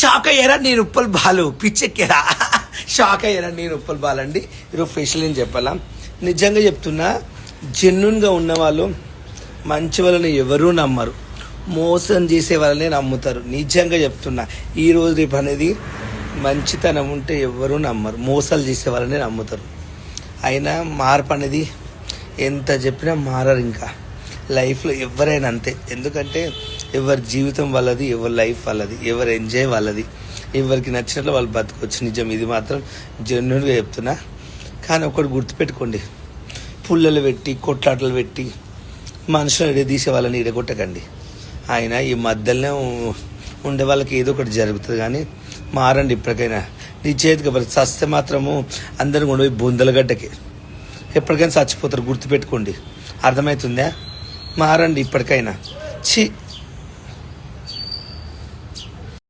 Shock అయ్యారా? నేను Uppal Balu. పిచ్చెక్కారా? Shock అయ్యారా? నేను ఉప్పల్ బాలండి. ఈరోజు ఫెషల్ అని చెప్పాలా? నిజంగా చెప్తున్నా జెన్యున్గా ఉన్న వాళ్ళు మంచి వాళ్ళని ఎవరూ నమ్మరు. మోసం చేసే వాళ్ళనే నమ్ముతారు. నిజంగా చెప్తున్నా ఈ రోజు రేపు అనేది మంచితనం ఉంటే ఎవరూ నమ్మరు. మోసాలు చేసే వాళ్ళనే నమ్ముతారు. అయినా మార్పు అనేది ఎంత చెప్పినా మారరు ఇంకా. లైఫ్లో ఎవరైనా అంతే. ఎందుకంటే ఎవరి జీవితం వాళ్ళది ఎవరి లైఫ్ వాళ్ళది ఎవరి ఎంజాయ్ వాళ్ళది. ఎవరికి నచ్చినట్లు వాళ్ళు బతకొచ్చు. నిజం ఇది మాత్రం జెన్యున్గా చెప్తున్నా. కానీ ఒకటి గుర్తుపెట్టుకోండి. పుల్లలు పెట్టి కొట్లాటలు పెట్టి మనుషులను ఇడదీసే వాళ్ళని ఇడగొట్టకండి ఆయన ఈ మధ్యలోనే ఉండే వాళ్ళకి ఏదో ఒకటి జరుగుతుంది కానీ మారండి ఇప్పటికైనా. నీ చేతికి చస్తే మాత్రము అందరూ ఉండిపోయి పోయి బొందలగడ్డకి ఎప్పటికైనా చచ్చిపోతారు గుర్తుపెట్టుకోండి. అర్థమవుతుందా? మారండి ఇప్పటికైనా. ఛీ!